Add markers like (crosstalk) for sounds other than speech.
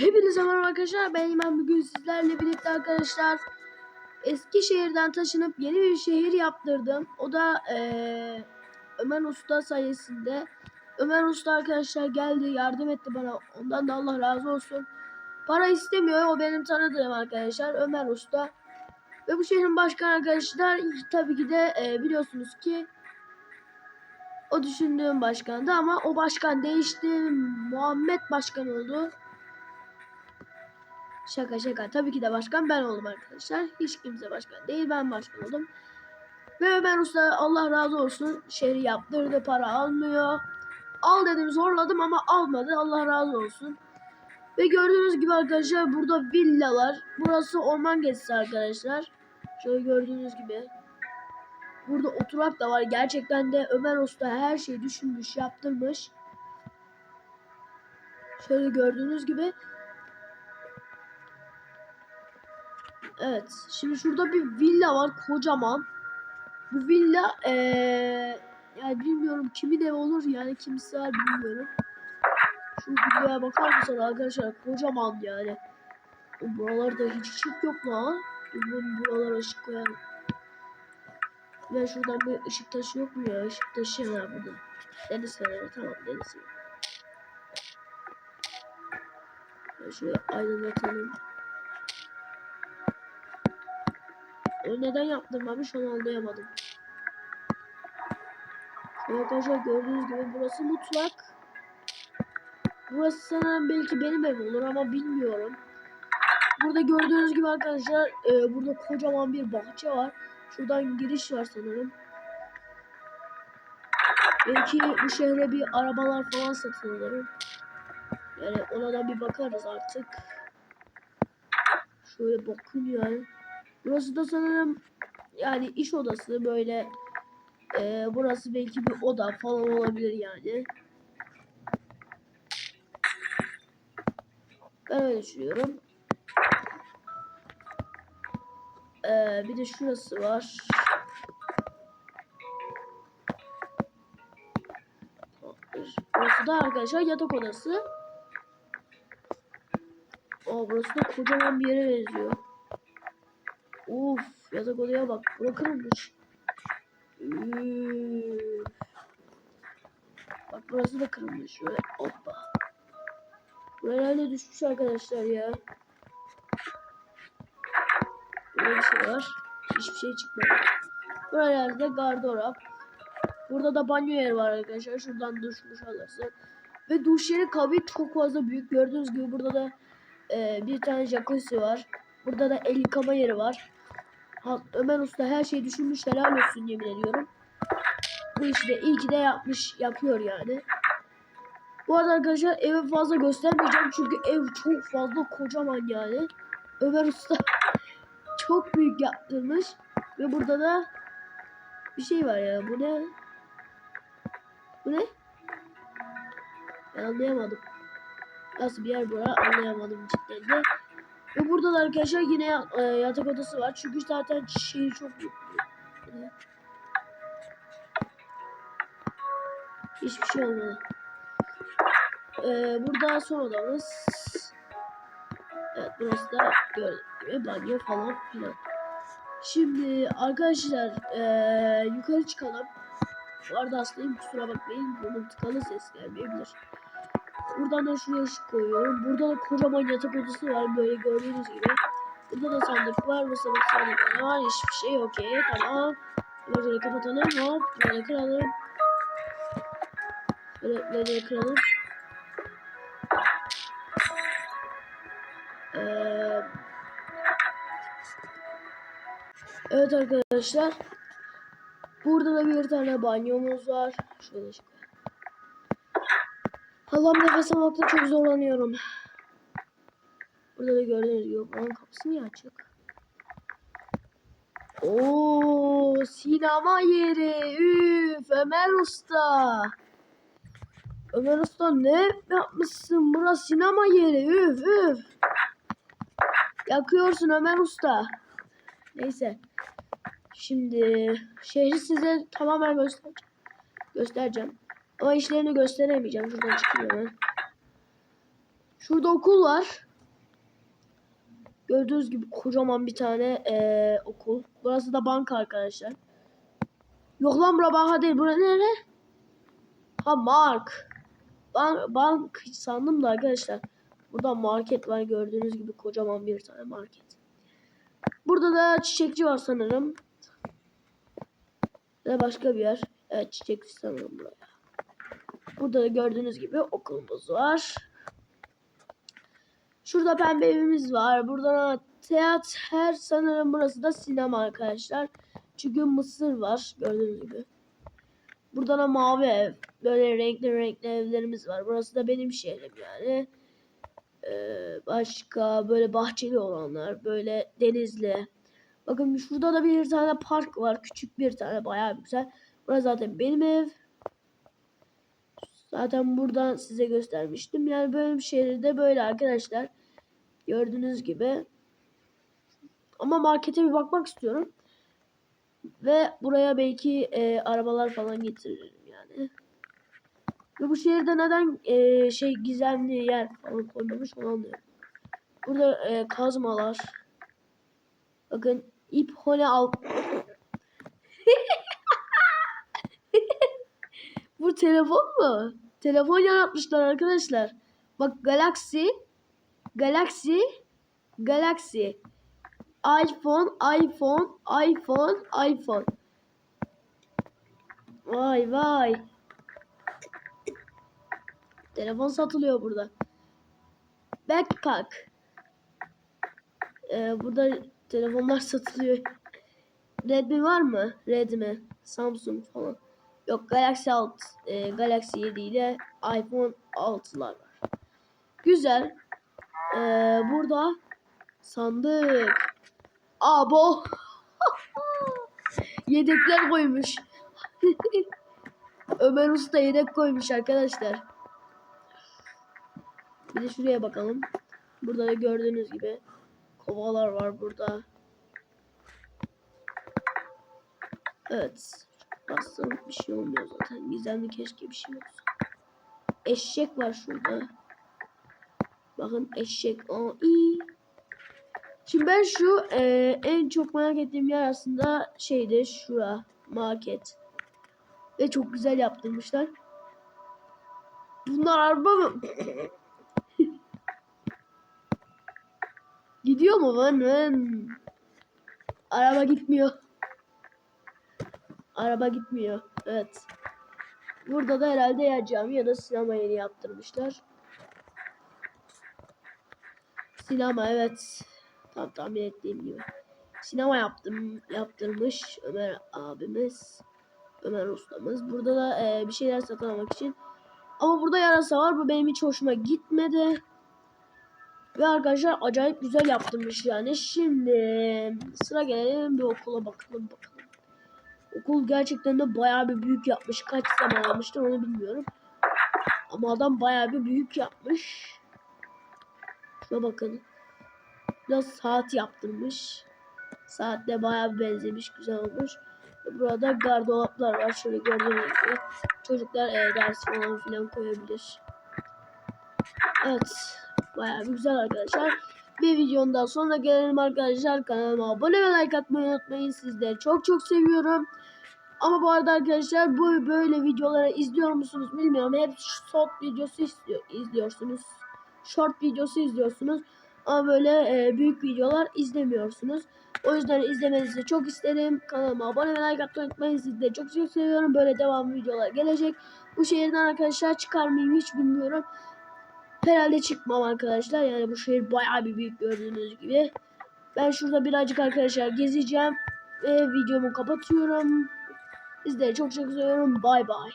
Hepinize merhaba arkadaşlar. Ben İman bugün sizlerle birlikte arkadaşlar Eskişehir'den taşınıp yeni bir şehir yaptırdım. O da eee, Ömer Usta sayesinde. Ömer Usta arkadaşlar geldi yardım etti bana. Ondan da Allah razı olsun. Para istemiyor. O benim tanıdığım arkadaşlar. Ömer Usta. Ve bu şehrin başkanı arkadaşlar tabii ki de eee, biliyorsunuz ki o düşündüğüm başkandı ama o başkan değişti. Muhammed başkan oldu. Şaka şaka. Tabii ki de başkan ben oldum arkadaşlar. Hiç kimse başkan değil. Ben başkan oldum. Ve Ömer Usta Allah razı olsun. Şehri yaptırdı. Para almıyor. Al dedim zorladım ama almadı. Allah razı olsun. Ve gördüğünüz gibi arkadaşlar burada villalar. Burası orman gezisi arkadaşlar. Şöyle gördüğünüz gibi. Burada oturak da var. Gerçekten de Ömer Usta her şeyi düşünmüş, yaptırmış. Şöyle gördüğünüz gibi. Evet. Şimdi şurada bir villa var kocaman. Bu villa eee yani bilmiyorum kimin evi olur yani kimse bilmiyorum. Şu villaya bakar mısın arkadaşlar kocaman yani. Buralarda hiç ışık yok lan. Buralara ışık koyalım. Ve şuradan bir ışık taşı yok mu ya? Işık taşı var burada. Deniz feneri tamam deniz şurayı aydınlatalım. Neden yaptırmamış onu anlayamadım. Arkadaşlar gördüğünüz gibi burası mutfak. Burası sanırım belki benim evim olur ama bilmiyorum. Burada gördüğünüz gibi arkadaşlar e, burada kocaman bir bahçe var. Şuradan giriş var sanırım. Belki bu şehre bir arabalar falan satın alırım. Yani ona da bir bakarız artık. Şöyle bakın yani. Burası da sanırım yani iş odası böyle e, burası belki bir oda falan olabilir yani. Ben öyle düşünüyorum. Ee, bir de şurası var. Burası da arkadaşlar yatak odası. Aa, burası da kocaman bir yere benziyor. Uf, yatak odaya bak. Bura kırılmış. Bak burası da kırılmış. Şöyle hoppa. Buraya herhalde düşmüş arkadaşlar ya. Burada bir şey var. Hiçbir şey çıkmadı. Buralarda gardırop. Burada da banyo yeri var arkadaşlar. Şuradan duş muş alırsın. Ve duş yeri kabı çok fazla büyük. Gördüğünüz gibi burada da e, bir tane jacuzzi var. Burada da el yıkama yeri var. Ömer Usta her şeyi düşünmüş helal olsun yemin ediyorum. Bu işi de iyi ki de yapmış yapıyor yani. Bu arada arkadaşlar evi fazla göstermeyeceğim çünkü ev çok fazla kocaman yani. Ömer Usta (laughs) çok büyük yaptırmış. Ve burada da bir şey var ya bu ne? Bu ne? Ben anlayamadım. Nasıl bir yer bura anlayamadım cidden de. Ve burada da arkadaşlar yine e, yatak odası var. Çünkü zaten şehir çok? Hiçbir şey olmadı. Ee, burada son odamız. Evet burası da gördüğünüz gibi banyo falan filan. Şimdi arkadaşlar ee, yukarı çıkalım. Bu arada hastayım kusura bakmayın. Bunun tıkalı ses gelmeyebilir. Buradan da şuraya ışık koyuyorum. Burada da kocaman yatak odası var böyle gördüğünüz gibi. Burada da sandık var. Mesela sandık var. Hiçbir şey okey tamam. Böyle kapatalım hop. Böyle kıralım. Böyle kıralım. Ee, evet arkadaşlar. Burada da bir tane banyomuz var. Şöyle çık. Allah'ım nefes almakta çok zorlanıyorum. Burada da gördüğünüz gibi buranın kapısı niye açık? Oo, sinema yeri. Üf, Ömer Usta. Ömer Usta ne yapmışsın? Burası sinema yeri. Üf üf. Yakıyorsun Ömer Usta. Neyse. Şimdi şehri size tamamen göstereceğim. Göstereceğim. Ama işlerini gösteremeyeceğim. Şuradan çıkayım hemen. Şurada okul var. Gördüğünüz gibi kocaman bir tane eee, okul. Burası da banka arkadaşlar. Yok lan bura banka değil. Bura nere? Ha Mark. Bank, bank sandım da arkadaşlar. Burada market var gördüğünüz gibi kocaman bir tane market. Burada da çiçekçi var sanırım. Ve başka bir yer. Evet çiçekçi sanırım buraya. Burada da gördüğünüz gibi okulumuz var. Şurada pembe evimiz var. Burada da teatr sanırım burası da sinema arkadaşlar. Çünkü mısır var gördüğünüz gibi. Burada da mavi ev. Böyle renkli renkli evlerimiz var. Burası da benim şehrim yani. Ee, başka böyle bahçeli olanlar. Böyle denizli. Bakın şurada da bir tane park var. Küçük bir tane bayağı güzel. Burası zaten benim ev. Zaten buradan size göstermiştim. Yani böyle bir şehirde böyle arkadaşlar. Gördüğünüz gibi. Ama markete bir bakmak istiyorum. Ve buraya belki e, arabalar falan getiririm yani. Ve bu şehirde neden e, şey gizemli yer falan koymamış onu anlıyorum. Burada e, kazmalar. Bakın ip hole al. bu telefon mu? Telefon yaratmışlar arkadaşlar. Bak Galaxy Galaxy Galaxy. iPhone iPhone iPhone iPhone. Vay vay. Telefon satılıyor burada. Backpack. Ee, Burada telefonlar satılıyor. Redmi var mı? Redmi Samsung falan Yok Galaxy Alt e, Galaxy 7 ile iPhone 6'lar var Güzel ee, burada sandık. Abo. (laughs) Yedekler koymuş. (laughs) Ömer Usta yedek koymuş arkadaşlar. Bir de şuraya bakalım. Burada da gördüğünüz gibi kovalar var burada. Evet. Bastım bir şey olmuyor zaten. Gizemli keşke bir şey olsa. Eşek var şurada. Bakın eşek. Aa, iyi. Şimdi ben şu e, en çok merak ettiğim yer aslında şeydi şura market. Ve çok güzel yaptırmışlar. Bunlar araba mı? (laughs) Gidiyor mu lan? Araba gitmiyor. Araba gitmiyor. Evet. Burada da herhalde ya cami ya da sinema yeni yaptırmışlar. Sinema evet. Tam tahmin ettiğim gibi. Sinema yaptım, yaptırmış Ömer abimiz. Ömer ustamız. Burada da e, bir şeyler satın almak için. Ama burada yarasa var. Bu benim hiç hoşuma gitmedi. Ve arkadaşlar acayip güzel yaptırmış yani. Şimdi sıra gelelim bir okula bakalım bakalım. Okul gerçekten de bayağı bir büyük yapmış. Kaç zaman almıştır onu bilmiyorum. Ama adam bayağı bir büyük yapmış. Şuna bakın. Biraz saat yaptırmış. Saatle bayağı bir benzemiş. Güzel olmuş. Burada gardolaplar var. Şöyle gördüğünüz gibi. Çocuklar e, ders falan filan koyabilir. Evet. Bayağı bir güzel arkadaşlar. Bir videonun sonuna gelelim arkadaşlar. Kanalıma abone ve like atmayı unutmayın. Sizleri çok çok seviyorum. Ama bu arada arkadaşlar bu böyle videoları izliyor musunuz bilmiyorum. Hep short videosu istiyor, izliyorsunuz. Short videosu izliyorsunuz. Ama böyle e, büyük videolar izlemiyorsunuz. O yüzden izlemenizi çok isterim. Kanalıma abone ve like atmayı unutmayın. Sizleri çok çok seviyorum. Böyle devam videolar gelecek. Bu şehirden arkadaşlar çıkar mıyım hiç bilmiyorum. Herhalde çıkmam arkadaşlar. Yani bu şehir bayağı bir büyük gördüğünüz gibi. Ben şurada birazcık arkadaşlar gezeceğim. Ve videomu kapatıyorum. Sizleri çok çok seviyorum. Bay bay.